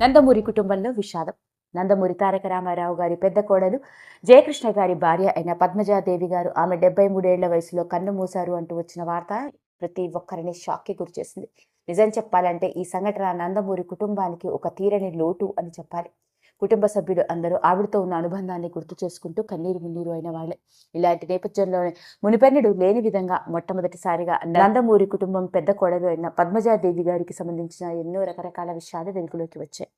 నందమూరి కుటుంబంలో విషాదం. నందమూరి తారక రామారావు గారి పెద్ద కోడలు జయకృష్ణ గారి భార్య అయిన పద్మజాదేవి గారు ఆమె డెబ్బై మూడేళ్ళ వయసులో కన్ను మూశారు అంటూ వచ్చిన వార్త ప్రతి ఒక్కరిని షాక్కి గురిచేసింది నిజం చెప్పాలంటే ఈ సంఘటన నందమూరి కుటుంబానికి ఒక తీరని లోటు అని చెప్పాలి. కుటుంబ సభ్యులు అందరూ ఆవిడతో ఉన్న అనుబంధాన్ని గుర్తు చేసుకుంటూ కన్నీరు మున్నీరు అయిన వాళ్ళే. ఇలాంటి నేపథ్యంలోనే మునిపెన్నడు లేని విధంగా మొట్టమొదటిసారిగా నందమూరి కుటుంబం పెద్ద కోడలు అయిన పద్మజాదేవి గారికి సంబంధించిన ఎన్నో రకరకాల విషయాలు వెలుగులోకి వచ్చాయి.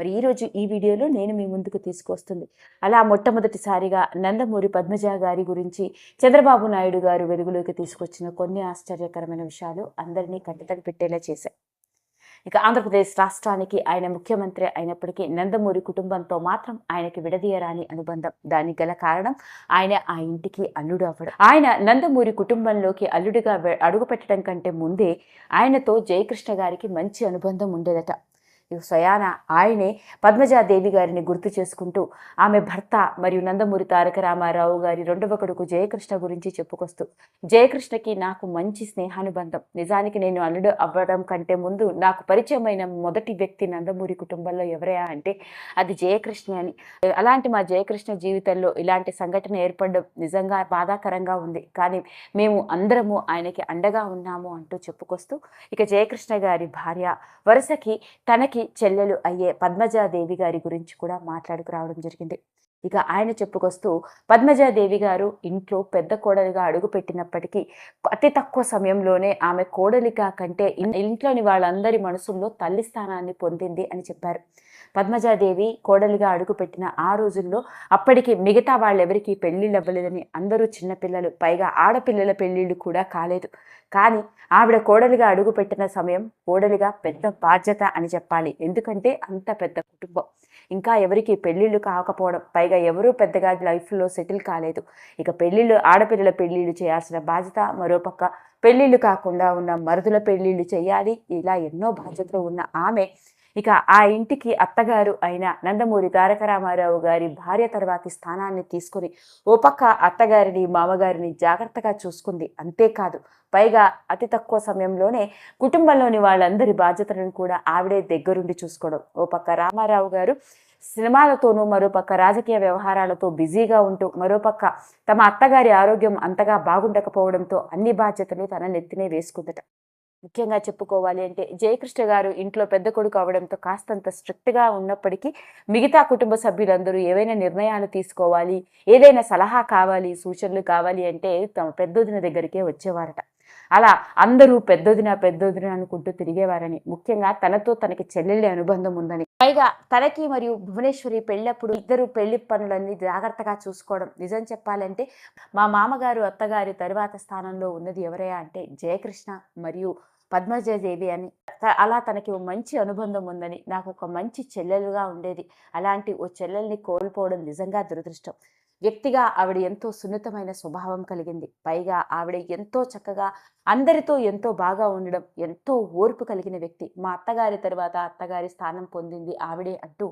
మరి ఈరోజు ఈ వీడియోలో నేను మీ ముందుకు తీసుకొస్తుంది అలా మొట్టమొదటిసారిగా నందమూరి పద్మజ గారి గురించి చంద్రబాబు నాయుడు గారు వెలుగులోకి తీసుకొచ్చిన కొన్ని ఆశ్చర్యకరమైన విషయాలు అందరినీ కంటతడి పెట్టేలా చేశాయి. ఇక ఆంధ్రప్రదేశ్ రాష్ట్రానికి ఆయన ముఖ్యమంత్రి అయినప్పటికీ నందమూరి కుటుంబంతో మాత్రం ఆయనకి విడదీయరాని అనుబంధం. దానికి గల కారణం ఆయన ఆ ఇంటికి అల్లుడు అవ్వడం ఆయన నందమూరి కుటుంబంలోకి అల్లుడిగా అడుగుపెట్టడం కంటే ముందే ఆయనతో జయకృష్ణ గారికి మంచి అనుబంధం ఉండేదట. స్వయాన ఆయనే పద్మజాదేవి గారిని గుర్తు చేసుకుంటూ ఆమె భర్త మరియు నందమూరి తారక రామారావు గారి రెండవ కొడుకు జయకృష్ణ గురించి చెప్పుకొస్తూ జయకృష్ణకి నాకు మంచి స్నేహానుబంధం. నిజానికి నేను అల్లుడు అవ్వడం కంటే ముందు నాకు పరిచయమైన మొదటి వ్యక్తి నందమూరి కుటుంబంలో ఎవరయా అంటే అది జయకృష్ణ అని. అలాంటి మా జయకృష్ణ జీవితంలో ఇలాంటి సంఘటన ఏర్పడడం నిజంగా బాధాకరంగా ఉంది. కానీ మేము అందరము ఆయనకి అండగా ఉన్నాము అంటూ చెప్పుకొస్తూ ఇక జయకృష్ణ గారి భార్య వరుసకి తనకి చెల్లెలు అయ్యే పద్మజాదేవి గారి గురించి కూడా మాట్లాడుకు రావడం జరిగింది. ఇక ఆయన చెప్పుకొస్తూ పద్మజాదేవి గారు ఇంట్లో పెద్ద కోడలిగా అడుగుపెట్టినప్పటికీ అతి తక్కువ సమయంలోనే ఆమె కోడలిగా కంటే ఇంట్లోని వాళ్ళందరి మనసుల్లో తల్లి స్థానాన్ని పొందింది అని చెప్పారు. పద్మజాదేవి కోడలిగా అడుగుపెట్టిన ఆ రోజుల్లో అప్పటికి మిగతా వాళ్ళెవరికీ పెళ్ళిళ్ళు అవ్వలేదని అందరూ చిన్నపిల్లలు పైగా ఆడపిల్లల పెళ్ళిళ్ళు కూడా కాలేదు. కానీ ఆవిడ కోడలిగా అడుగుపెట్టిన సమయం కోడలిగా పెద్ద బాధ్యత అని చెప్పాలి. ఎందుకంటే అంత పెద్ద కుటుంబం. ఇంకా ఎవరికి పెళ్ళిళ్ళు కాకపోవడం పైగా ఎవరూ పెద్దగా లైఫ్లో సెటిల్ కాలేదు. ఇక పెళ్ళిళ్ళు ఆడపిల్లల పెళ్ళిళ్ళు చేయాల్సిన బాధ్యత మరోపక్క పెళ్ళిళ్ళు కాకుండా ఉన్న మరుదుల పెళ్ళిళ్ళు చేయాలి. ఇలా ఎన్నో బాధ్యతలు ఉన్న ఆమె ఇక ఆ ఇంటికి అత్తగారు అయిన నందమూరి తారక రామారావు గారి భార్య తర్వాతి స్థానాన్ని తీసుకుని ఓ పక్క అత్తగారిని మామగారిని జాగ్రత్తగా చూసుకుంది. అంతేకాదు పైగా అతి తక్కువ సమయంలోనే కుటుంబంలోని వాళ్ళందరి బాధ్యతలను కూడా ఆవిడే దగ్గరుండి చూసుకోవడం. ఓ పక్క రామారావు గారు సినిమాలతోనూ మరోపక్క రాజకీయ వ్యవహారాలతో బిజీగా ఉంటూ మరోపక్క తమ అత్తగారి ఆరోగ్యం అంతగా బాగుండకపోవడంతో అన్ని బాధ్యతలు తన నెత్తినే వేసుకుందట. ముఖ్యంగా చెప్పుకోవాలి అంటే జయకృష్ణ గారు ఇంట్లో పెద్ద కొడుకు అవడంతో కాస్తంత స్ట్రిక్ట్గా ఉన్నప్పటికీ మిగతా కుటుంబ సభ్యులందరూ ఏవైనా నిర్ణయాలు తీసుకోవాలి ఏదైనా సలహా కావాలి సూచనలు కావాలి అంటే తమ పెద్దొదిన దగ్గరికే వచ్చేవారట. అలా అందరూ పెద్దొదిన పెద్దొదిన అనుకుంటూ తిరిగేవారని. ముఖ్యంగా తనతో తనకి చెల్లెళ్ళి అనుబంధం ఉందని. పైగా తనకి మరియు భువనేశ్వరి పెళ్ళప్పుడు ఇద్దరు పెళ్ళి పనులన్నీ జాగ్రత్తగా చూసుకోవడం. నిజం చెప్పాలంటే మా మామగారు అత్తగారి తరువాత స్థానంలో ఉన్నది ఎవరయ్యా అంటే జయకృష్ణ మరియు పద్మజయదేవి అని. అలా తనకి ఓ మంచి అనుబంధం ఉందని. నాకు ఒక మంచి చెల్లెలుగా ఉండేది. అలాంటి ఓ చెల్లెల్ని కోల్పోవడం నిజంగా దురదృష్టం. వ్యక్తిగా ఆవిడ ఎంతో సున్నితమైన స్వభావం కలిగింది. పైగా ఆవిడ ఎంతో చక్కగా అందరితో ఎంతో బాగా ఉండడం ఎంతో ఓర్పు కలిగిన వ్యక్తి. మా అత్తగారి తర్వాత అత్తగారి స్థానం పొందింది ఆవిడే అంటూ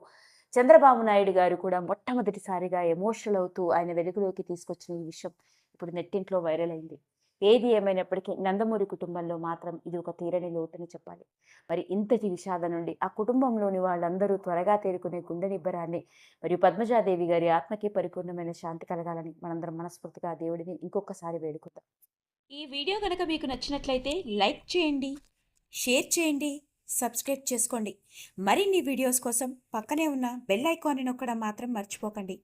చంద్రబాబు నాయుడు గారు కూడా మొట్టమొదటిసారిగా ఎమోషనల్ అవుతూ ఆయన వెలుగులోకి తీసుకొచ్చిన ఈ విషయం ఇప్పుడు నెట్టింట్లో వైరల్ అయింది. ఏది ఏమైనప్పటికీ నందమూరి కుటుంబంలో మాత్రం ఇది ఒక తీరని లోటని చెప్పాలి. మరి ఇంతటి విషాదం నుండి ఆ కుటుంబంలోని వాళ్ళందరూ త్వరగా తేరుకునే గుండె నిబ్బరాన్ని మరియు పద్మజాదేవి గారి ఆత్మకి పరిపూర్ణమైన శాంతి కలగాలని మనందరం మనస్ఫూర్తిగా దేవుడిని ఇంకొకసారి వేడుకుందాం. ఈ వీడియో కనుక మీకు నచ్చినట్లయితే లైక్ చేయండి షేర్ చేయండి సబ్స్క్రైబ్ చేసుకోండి. మరిన్ని వీడియోస్ కోసం పక్కనే ఉన్న బెల్ ఐకాన్ని నొక్కడం మాత్రం మర్చిపోకండి.